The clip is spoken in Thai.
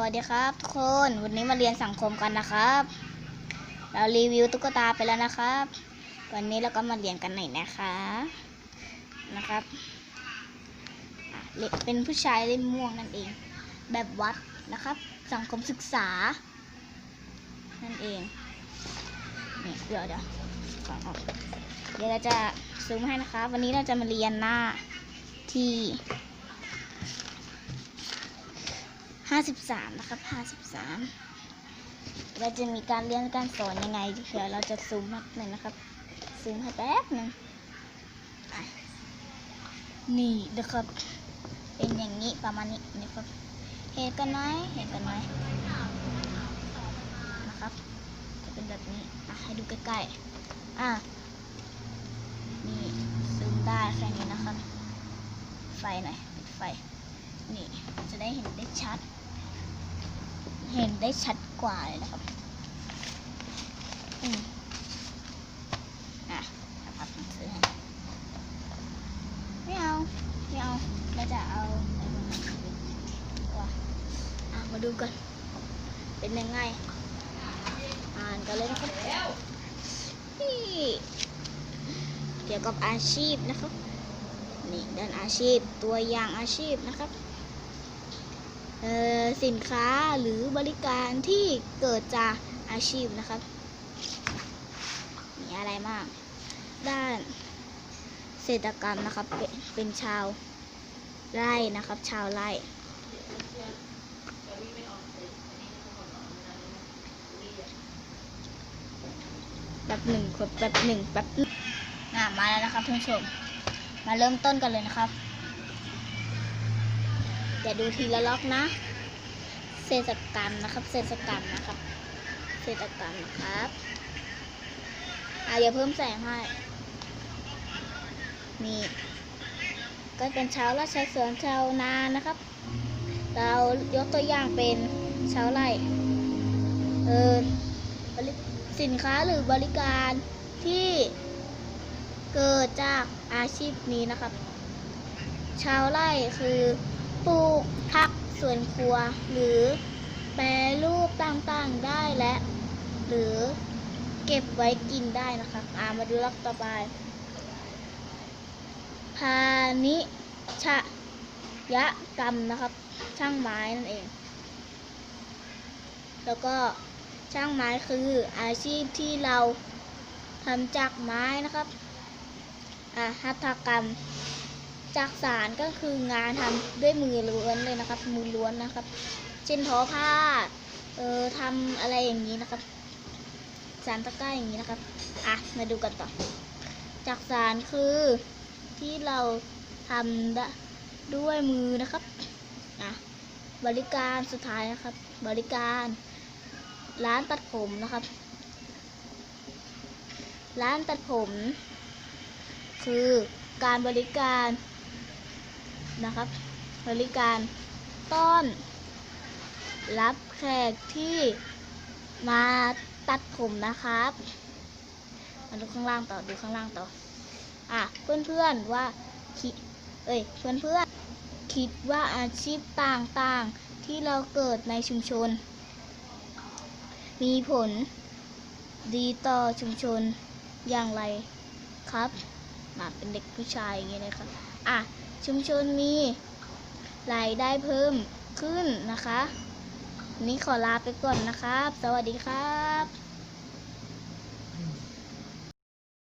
วัสดีครับทุกคนวันนี้มาเรียนสังคมกันนะครับ เรารีวิวตุ๊กตาไปแล้วนะครับ วันนี้เราก็มาเรียนกันหน่อยนะคะนะครับเป็นผู้ชายเล่นม่วงนั่นเอง แบบวัดนะครับ สังคมศึกษา นั่นเองนี่เดี๋ยวเดี๋ยวก่อนออกเดี๋ยวเราจะซูมให้นะครับวันนี้เราจะมาเรียนหน้าที่ ห้าสิบสามนะครับห้าสิบสามเราจะมีการเรียนการสอนยังไงเดี๋ยวเราจะซูมแป๊บหนึ่งนะครับ ซูมให้แป๊บหนึ่งนี่นะครับ เป็นอย่างนี้ประมาณนี้นะครับ เห็นกันไหมเห็นกันไหมนะครับ จะเป็นแบบนี้อะให้ดูใกล้ๆอะนี่ซูมได้แค่นี้นะครับ ไฟหน่อยปิดไฟ นี่จะได้เห็นได้ชัด เห็นได้ชัดกว่าเลยนะครับอืมอะเอาพับหนังสือให้ไม่เอา ไม่เอาเราจะเอาว่าอะมาดูกัน เป็นยังไง อ่านกันเลยนะครับนี่เกี่ยวกับอาชีพนะครับ นี่ด้านอาชีพ ตัวอย่างอาชีพนะครับ สินค้าหรือบริการที่เกิดจากอาชีพนะครับ มีอะไรมาก ด้านเศรษฐกรรมนะครับ เป็นเป็นชาวไร่นะครับ ชาวไร่แบบหนึ่งคนแบบหนึ่งแบบหนึ่งมาแล้วนะครับท่านผู้ชม มาเริ่มต้นกันเลยนะครับ อย่าดูทีละล็อกนะ เศรษฐกรรมนะครับเศรษฐกรรมนะครับเศรษฐกรรมนะครับอะอย่าเพิ่มแสงให้นี่ก็เป็นชาวไร่ชาวสวนชาวนานะครับ เรายกตัวอย่างเป็นชาวไร่เออสินค้าหรือบริการที่เกิดจากอาชีพนี้นะครับ ชาวไร่คือ ปลูกผักสวนครัว หรือแปรรูปต่างๆได้และ หรือเก็บไว้กินได้นะครับอามาดูลักต่อไปพาณิชยกรรมนะครับ ช่างไม้นั่นเอง แล้วก็ช่างไม้คืออาชีพที่เราทำจากไม้นะครับ อะหัตถกรรม จากสารก็คืองานทำด้วยมือล้วนเลยนะครับ มือล้วนนะครับ เช่นทอผ้า เอ่อทำอะไรอย่างนี้นะครับ สารตะกร้าอย่างนี้นะครับ อะ มาดูกันต่อ จากสารคือที่เราทำดด้วยมือนะครับอะบริการสุดท้ายนะครับ บริการร้านตัดผมนะครับ ร้านตัดผม คือการบริการ นะครับบริการต้อน รับแขกที่มาตัดผมนะครับมาดูข้างล่างต่อดูข้างล่างต่อ อะเพื่อนๆว่าคิดเอ้ยเพื่อนๆคิดว่าอาชีพต่างๆที่เราเกิดในชุมชน มีผลดีต่อชุมชนอย่างไรครับมาเป็นเด็กผู้ชายอย่างเงี้ยนะครับอะ ชุมชนมีรายได้เพิ่มขึ้นนะคะนนี้ขอลาไปก่อนนะครับ สวัสดีครับ